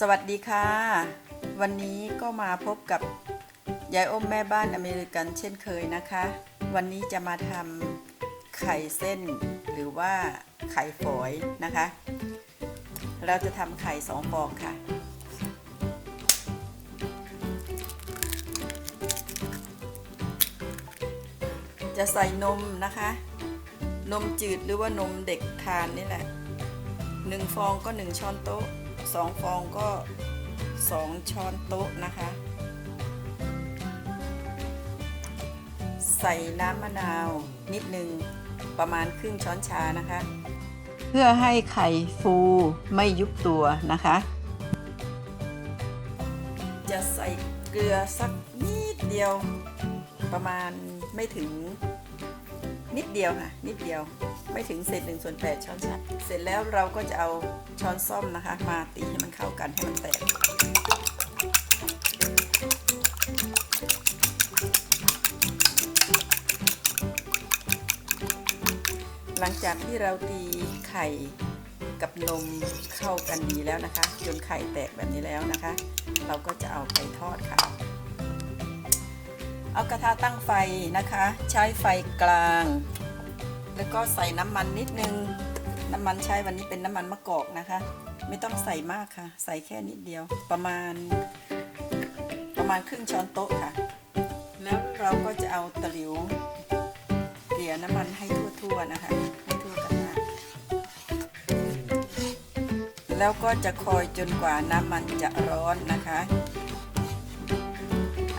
สวัสดีค่ะ วันนี้ก็มาพบกับยายอ้มแม่บ้านอเมริกันเช่นเคยนะคะ วันนี้จะมาทำไข่เส้น หรือว่าไข่ฝอยนะคะ เราจะทำไข่สองฟองค่ะ จะใส่นมนะคะ นมจืดหรือว่านมเด็กทานนี่แหละหนึ่งฟองก็หนึ่งช้อนโต๊ะ สองฟองก็สองช้อนโต๊ะนะคะ ใส่น้ำมะนาวนิดนึงประมาณครึ่งช้อนชานะคะ เพื่อให้ไข่ฟูไม่ยุบตัวนะคะ จะใส่เกลือสักนิดเดียวประมาณไม่ถึง นิดเดียวค่ะ นิดเดียวไม่ถึงเศษหนึ่งส่วนแปดช้อนชาเสร็จแล้วเราก็จะเอาช้อนส้อมนะคะ มาตีให้มันเข้ากันให้มันแตกหลังจากที่เราตีไข่กับนมเข้ากันดีแล้วนะคะ จนไข่แตกแบบนี้แล้วนะคะ เราก็จะเอาไปทอดค่ะ เอากระทะตั้งไฟนะคะ ใช้ไฟกลาง แล้วก็ใส่น้ำมันนิดนึง น้ำมันใช้วันนี้เป็นน้ำมันมะกอกนะคะ ไม่ต้องใส่มากค่ะ ใส่แค่นิดเดียว ประมาณ ประมาณครึ่งช้อนโต๊ะค่ะ แล้วเราก็จะเอาตะหลิวเกลี่ยน้ำมันให้ทั่วๆนะคะให้ทั่วกระทะแล้วก็จะคอยจนกว่าน้ำมันจะร้อนนะคะ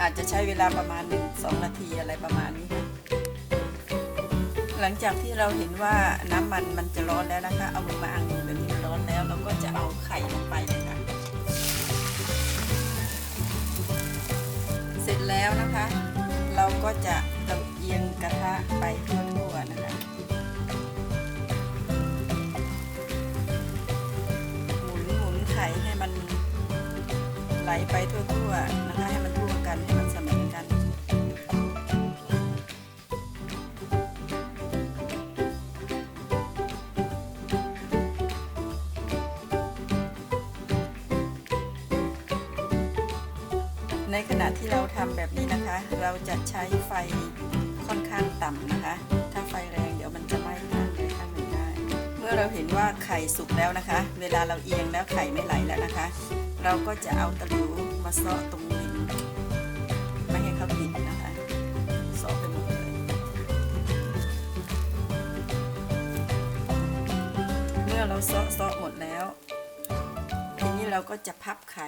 อาจจะใช้เวลาประมาณ 1-2 นาทีอะไรประมาณนี้ค่ะหลังจากที่เราเห็นว่าน้ำมันมันจะร้อนแล้วนะคะ เอามือมาอังดูแบบนี้มันร้อนแล้ว เราก็จะเอาไข่ลงไปเลยค่ะเสร็จแล้วนะคะ เราก็จะลำเอียงกระทะไปทั่วๆนะคะหมุนหมุนไข่ให้มันไหลไปทั่วๆนะคะให้มันทั่ว กันให้มันเสมอกัน ในขณะที่เราทำแบบนี้นะคะ เราจะใช้ไฟค่อนข้างต่ำนะคะ ถ้าไฟแรงเดี๋ยวมันจะไหม้ข้างใดข้างหนึ่งได้ เมื่อเราเห็นว่าไข่สุกแล้วนะคะ เวลาเราเอียงแล้วไข่ไม่ไหลแล้วนะคะ เราก็จะเอาตะหลิวมาเซาะตรงริม ไม่ให้เขาติดนะคะซาะไปหมดเลยเมื่อเราซาะเซาะหมดแล้ว ทีนี้เราก็จะพับไข่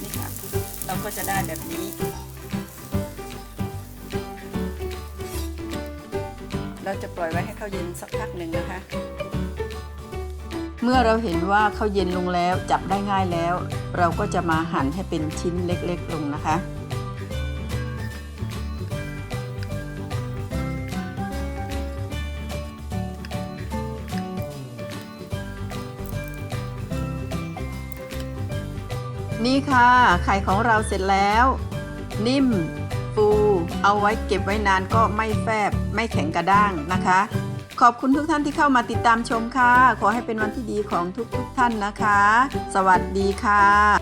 นี่ค่ะเราก็จะได้แบบนี้ เราจะปล่อยไว้ให้เขาเย็นสักพักหนึ่งนะคะ เมื่อเราเห็นว่าเขาเย็นลงแล้วจับได้ง่ายแล้ว เราก็จะมาหั่นให้เป็นชิ้นเล็กๆลงนะคะนี่ค่ะ ไข่ของเราเสร็จแล้ว นิ่มู เอาไว้เก็บไว้นานก็ไม่แฟบ ไม่แข็งกระด้างนะคะ ขอบคุณทุกท่านที่เข้ามาติดตามชมค่ะ ขอให้เป็นวันที่ดีของทุกๆทท่านนะคะ สวัสดีค่ะ